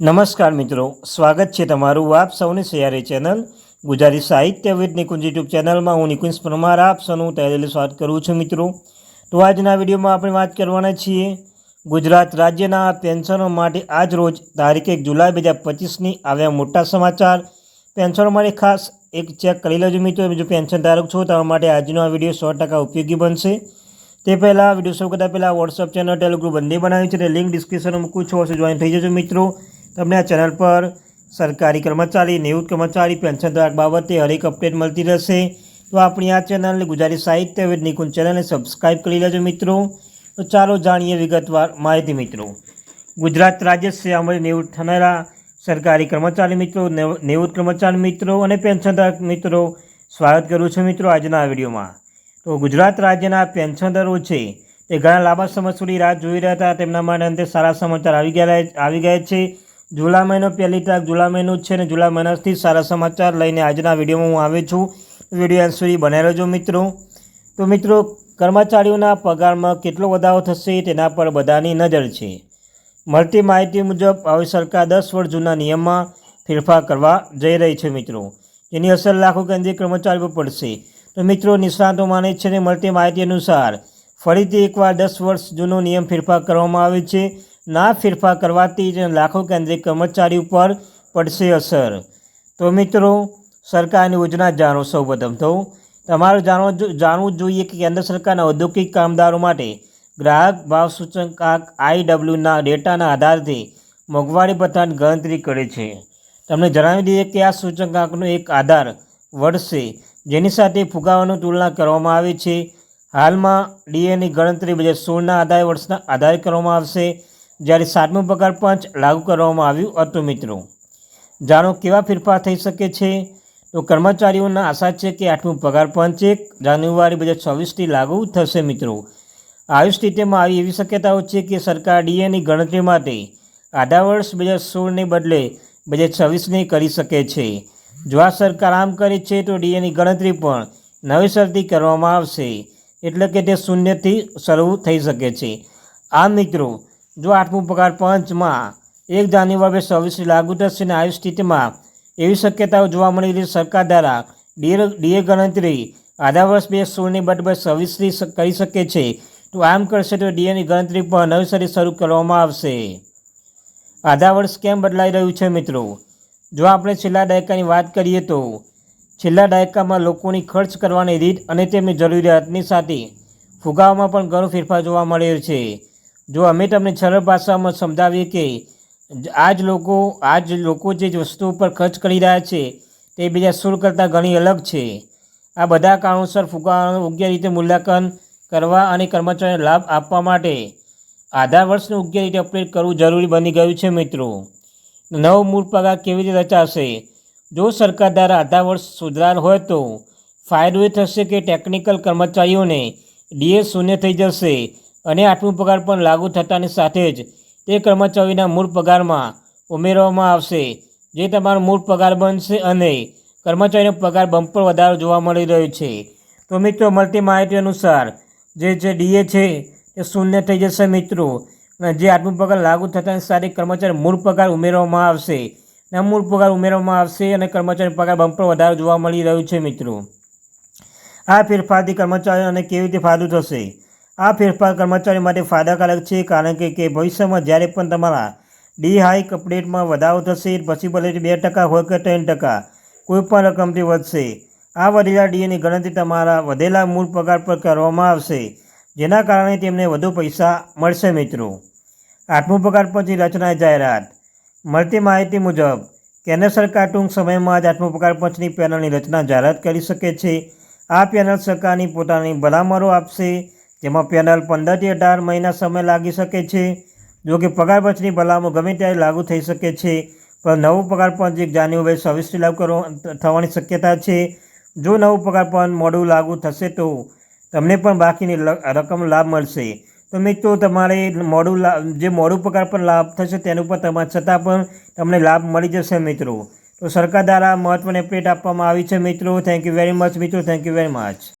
નમસ્કાર મિત્રો, સ્વાગત છે તમારું આપ સૌની સૈયારી ચેનલ ગુજરાતી સાહિત્ય વિદ નિકુંજ યુટ્યુબ ચેનલમાં. હું નિકુંજ પરમાર, આપ સૌનું તહેરેલી સ્વાગત કરું છું મિત્રો. તો આજના વિડીયોમાં આપણે વાત કરવાના છીએ ગુજરાત રાજ્યના પેન્શનો માટે આજ રોજ તારીખ એક જુલાઈ બે હજાર પચીસની આવ્યા મોટા સમાચાર. પેન્શનો માટે ખાસ એક ચેક કરી લેજો મિત્રો જો પેન્શન ધારક છો તમારા માટે આજનો આ વીડિયો સો ટકા ઉપયોગી બનશે. તે પહેલાં વીડિયો શરૂ કરતાં પહેલાં વોટ્સઅપ ચેનલ ટેલિગ્રુપ બંને બનાવ્યું છે તે લિંક ડિસ્ક્રિપ્શનમાં મૂકું છું જોઈન થઈ જજો મિત્રો. તમને આ ચેનલ પર સરકારી કર્મચારી, નિવૃત્ત કર્મચારી, પેન્શન ધારક બાબતે હરેક અપડેટ મળતી રહેશે. તો આપણી આ ચેનલને ગુજરાતી સાહિત્ય વિદ નિકુંજ ચેનલને સબસ્ક્રાઈબ કરી લેજો મિત્રો. તો ચાલો જાણીએ વિગતવાર માહિતી મિત્રો. ગુજરાત રાજ્ય સેવામાંથી નિવૃત્ત થનારા સરકારી કર્મચારી મિત્રો, નિવ- નિવૃત્ત કર્મચારી મિત્રો અને પેન્શનધારક મિત્રો, સ્વાગત કરું છું મિત્રો આજના વિડીયોમાં. તો ગુજરાત રાજ્યના પેન્શનરો છે તે ઘણા લાંબા સમય સુધી રાહ જોઈ રહ્યા હતા. તેમના માટે અંતે સારા સમાચાર આવી ગયા આવી ગયા છે. જુલાઈ મહિનો પહેલી તારીખ, જુલા મહિનો જ છે અને જુલા મહિનાથી સારા સમાચાર લઈને આજના વિડીયોમાં હું આવ્યો છું. વીડિયો અંત સુધી બનાવી રહેજો મિત્રો. તો મિત્રો, કર્મચારીઓના પગારમાં કેટલો વધારો થશે તેના પર બધાની નજર છે. મળતી માહિતી મુજબ, હવે સરકાર દસ વર્ષ જૂના નિયમમાં ફેરફાર કરવા જઈ રહી છે મિત્રો. જેની અસર લાખો કેન્દ્રીય કર્મચારીઓ પડશે. તો મિત્રો, નિષ્ણાતો માને છે અને મળતી માહિતી અનુસાર ફરીથી એકવાર દસ વર્ષ જૂનો નિયમ ફેરફાર કરવામાં આવે છે. ના ફેરફાર કરવાથી લાખો કેન્દ્રીય કર્મચારી ઉપર પડશે અસર. તો મિત્રો, સરકારની યોજના જાણો સૌપ્રથમ તો. તમારે જાણવો જો- જાણવું જોઈએ કે કેન્દ્ર સરકારના ઔદ્યોગિક કામદારો માટે ગ્રાહક ભાવ સૂચકાંક આઈડબ્લ્યુના ડેટાના આધારથી મોંઘવારી ભથ્થાની ગણતરી કરે છે. તમને જણાવી દઈએ કે આ સૂચકાંકનો એક આધાર વધશે જેની સાથે ફુગાવાની તુલના કરવામાં આવે છે. હાલમાં ડીએની ગણતરી બે સોળના આધારે વર્ષના આધારે કરવામાં આવશે. જ્યારે સાતમું પગાર પંચ લાગુ કરવામાં આવ્યું હતું, મિત્રો. જાણો કેવા ફેરફાર થઈ શકે છે? તો કર્મચારીઓના આશા છે કે આઠમું પગાર પંચ એક જાન્યુઆરી બે હજાર છવ્વીસથી લાગુ થશે, મિત્રો. આવી સ્થિતિમાં આવી એવી શક્યતાઓ છે કે સરકાર ડીએની ગણતરી માટે આધા વર્ષ બે હજાર સોળને બદલે બે હજાર છવ્વીસની કરી શકે છે. જો આ સરકાર આમ કરે છે, તો ડીએની ગણતરી પણ નવેસરથી કરવામાં આવશે. એટલે કે તે શૂન્યથી શરૂ થઈ શકે છે. આ મિત્રો જો આઠમું પગાર પંચમાં એક જાન્યુઆરી બે છવ્વીસથી લાગુ થશે અને આવી સ્થિતિમાં એવી શક્યતાઓ જોવા મળી રહી સરકાર દ્વારા ડીએ ગણતરી આધા વર્ષ બે સોળની બરાબર સર્વિસથી કરી શકે છે, તો આમ કરશે તો ડીએની ગણતરી પણ નવેસરથી શરૂ કરવામાં આવશે. આધા વર્ષ કેમ બદલાઈ રહ્યું છે મિત્રો? જો આપણે છેલ્લા દાયકાની વાત કરીએ તો છેલ્લા દાયકામાં લોકોની ખર્ચ કરવાની રીત અને તેમની જરૂરિયાતની સાથે ફુગાવામાં પણ ઘણો ફેરફાર જોવા મળ્યો છે. જો અમે તમને સરળ ભાષામાં સમજાવીએ કે આજ લોકો આ જ લોકો જે વસ્તુઓ પર ખર્ચ કરી રહ્યા છે, તે બીજા શુલ્ક કરતાં ઘણી અલગ છે. આ બધા કારણોસર ફુગાવાનું યોગ્ય રીતે મૂલ્યાંકન કરવા અને કર્મચારીઓને લાભ આપવા માટે આધાર વર્ષનું યોગ્ય રીતે અપડેટ કરવું જરૂરી બની ગયું છે, મિત્રો. નવો મૂળ પગાર કેવી રીતે રચાશે? જો સરકાર દ્વારા આધા વર્ષ સુધાર હોય તો ફાયદો એ થશે કે ટેકનિકલ કર્મચારીઓને ડીએ શૂન્ય થઈ જશે. અને આઠમું પગાર પણ લાગુ થતાની સાથે જ તે કર્મચારીના મૂળ પગારમાં ઉમેરવામાં આવશે. જે તમારો મૂળ પગાર બનશે અને કર્મચારીનો પગાર બમ્પર વધારો જોવા મળી રહ્યો છે. તો મિત્રો, મળતી માહિતી અનુસાર જે જે ડીએ છે તે શૂન્ય થઈ જશે મિત્રો. અને જે આઠમું પગાર લાગુ થતાની સાથે કર્મચારી મૂળ પગાર ઉમેરવામાં આવશે. અને મૂળ પગાર ઉમેરવામાં આવશે અને કર્મચારી પગાર બમ્પર વધારો જોવા મળી રહ્યો છે મિત્રો. આ ફેરફારથી કર્મચારીઓને કેવી રીતે ફાયદો થશે? આ ફેરફાર કર્મચારી માટે ફાયદાકારક છે, કારણ કે કે ભવિષ્યમાં જ્યારે પણ તમારા ડી હાઇક અપડેટમાં વધારો થશે પોસિબિલિટી બે ટકા હોય કે ત્રણ ટકા, કોઈ પણ રકમથી વધશે. આ વધેલા ડીએની ગણતરી તમારા વધેલા મૂળ પગાર પર કરવામાં આવશે, જેના કારણે તેમને વધુ પૈસા મળશે, મિત્રો. આઠમો પગાર પંચની રચના જાહેરાત, મળતી માહિતી મુજબ, કેન્દ્ર સરકાર ટૂંક સમયમાં જ આઠમો પગાર પંચની પેનલની રચના જાહેરાત કરી શકે છે. આ પેનલ સરકારની પોતાની ભલામણો આપશે જેમાં પેનલ પંદરથી અઢાર મહિના સમય લાગી શકે છે, જો કે પગાર પંચની ભલામણ ગમે ત્યારે લાગુ થઈ શકે છે, પણ નવું પગાર પંચ એક જાન્યુઆરી છવ્વીસથી લાગુ કરવા થવાની શક્યતા છે. જો નવું પગાર પંચ મોડું લાગુ થશે તો તમને પણ બાકીની રકમ લાભ મળશે. તો મિત્રો, તમારે મોડું જે મોડું પગાર પણ લાભ થશે તેનું પણ તમારે છતાં પણ તમને લાભ મળી જશે મિત્રો. તો સરકાર દ્વારા મહત્વની અપડેટ આપવામાં આવી છે મિત્રો. થેન્ક યુ વેરી મચ મિત્રો. Thank you very much